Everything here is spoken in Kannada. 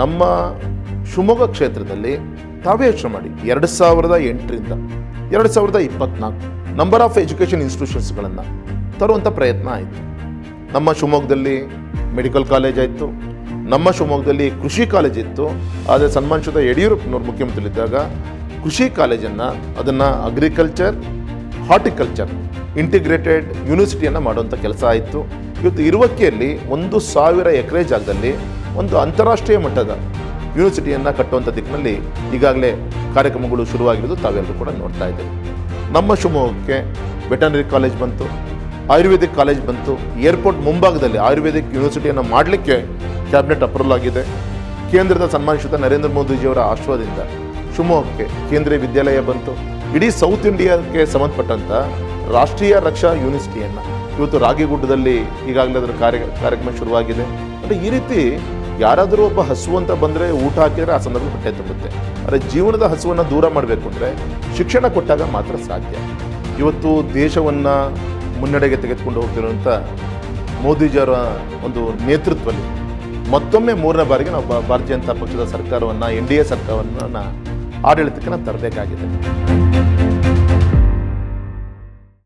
ನಮ್ಮ ಶಿವಮೊಗ್ಗ ಕ್ಷೇತ್ರದಲ್ಲಿ ತಾವೇ ಯೋಚನೆ ಮಾಡಿ. ಎರಡು ಸಾವಿರದ ಎಂಟರಿಂದ ಎರಡು ಸಾವಿರದ ಇಪ್ಪತ್ನಾಲ್ಕು ನಂಬರ್ ಆಫ್ ಎಜುಕೇಷನ್ ಇನ್ಸ್ಟಿಟ್ಯೂಷನ್ಸ್ಗಳನ್ನು ತರುವಂಥ ಪ್ರಯತ್ನ ಆಯಿತು. ನಮ್ಮ ಶಿವಮೊಗ್ಗದಲ್ಲಿ ಮೆಡಿಕಲ್ ಕಾಲೇಜ್ ಆಯಿತು. ನಮ್ಮ ಶಿವಮೊಗ್ಗದಲ್ಲಿ ಕೃಷಿ ಕಾಲೇಜ್ ಇತ್ತು. ಆದರೆ ಸನ್ಮಾನಿಸಿದ ಯಡಿಯೂರಪ್ಪನವ್ರು ಮುಖ್ಯಮಂತ್ರಿಗಳಿದ್ದಾಗ ಕೃಷಿ ಕಾಲೇಜನ್ನು ಅದನ್ನು ಅಗ್ರಿಕಲ್ಚರ್ ಹಾರ್ಟಿಕಲ್ಚರ್ ಇಂಟಿಗ್ರೇಟೆಡ್ ಯೂನಿವರ್ಸಿಟಿಯನ್ನು ಮಾಡುವಂಥ ಕೆಲಸ ಆಯಿತು. ಇವತ್ತು ಇರುವಕೆಯಲ್ಲಿ ಒಂದು ಸಾವಿರ ಎಕರೆ ಜಾಗದಲ್ಲಿ ಒಂದು ಅಂತಾರಾಷ್ಟ್ರೀಯ ಮಟ್ಟದ ಯೂನಿವರ್ಸಿಟಿಯನ್ನು ಕಟ್ಟುವಂಥ ದಿಕ್ಕಿನಲ್ಲಿ ಈಗಾಗಲೇ ಕಾರ್ಯಕ್ರಮಗಳು ಶುರುವಾಗಿರೋದು ತಾವೆಲ್ಲರೂ ಕೂಡ ನೋಡ್ತಾ ಇದ್ದೇವೆ ನಮ್ಮ ಶಿವಮೊಗ್ಗಕ್ಕೆ ವೆಟನರಿ ಕಾಲೇಜ್ ಬಂತು, ಆಯುರ್ವೇದಿಕ್ ಕಾಲೇಜ್ ಬಂತು, ಏರ್ಪೋರ್ಟ್ ಮುಂಭಾಗದಲ್ಲಿ ಆಯುರ್ವೇದಿಕ್ ಯೂನಿವರ್ಸಿಟಿಯನ್ನು ಮಾಡಲಿಕ್ಕೆ ಕ್ಯಾಬಿನೆಟ್ ಅಪ್ರೂವಲ್ ಆಗಿದೆ. ಕೇಂದ್ರದ ಸನ್ಮಾನಿಸಿದ ನರೇಂದ್ರ ಮೋದಿಜಿಯವರ ಆಶ್ರಯದಿಂದ ಶಿವಮೊಗ್ಗಕ್ಕೆ ಕೇಂದ್ರೀಯ ವಿದ್ಯಾಲಯ ಬಂತು. ಇಡೀ ಸೌತ್ ಇಂಡಿಯಾಕ್ಕೆ ಸಂಬಂಧಪಟ್ಟಂಥ ರಾಷ್ಟ್ರೀಯ ರಕ್ಷಾ ಯೂನಿವರ್ಸಿಟಿಯನ್ನು ಇವತ್ತು ರಾಗಿಗುಡ್ಡದಲ್ಲಿ ಈಗಾಗಲೇ ಅದರ ಕಾರ್ಯ ಕಾರ್ಯಕ್ರಮ ಶುರುವಾಗಿದೆ. ಅಂದರೆ ಈ ರೀತಿ ಯಾರಾದರೂ ಒಬ್ಬ ಹಸು ಅಂತ ಬಂದರೆ ಊಟ ಹಾಕಿದರೆ ಆ ಸಂದರ್ಭ ಹೊಟ್ಟೆ ತುಂಬುತ್ತೆ. ಆದರೆ ಜೀವನದ ಹಸುವನ್ನು ದೂರ ಮಾಡಬೇಕು ಅಂದರೆ ಶಿಕ್ಷಣ ಕೊಟ್ಟಾಗ ಮಾತ್ರ ಸಾಧ್ಯ. ಇವತ್ತು ದೇಶವನ್ನು ಮುನ್ನಡೆಗೆ ತೆಗೆದುಕೊಂಡು ಹೋಗ್ತಿರುವಂಥ ಮೋದಿಜಿಯವರ ಒಂದು ನೇತೃತ್ವದಲ್ಲಿ ಮತ್ತೊಮ್ಮೆ ಮೂರನೇ ಬಾರಿಗೆ ನಾವು ಭಾರತೀಯ ಜನತಾ ಪಕ್ಷದ ಸರ್ಕಾರವನ್ನು, ಎನ್ ಡಿ ಎ ಸರ್ಕಾರವನ್ನು ಆಡಳಿತಕ್ಕೆ ನಾವು ತರಬೇಕಾಗಿದೆ.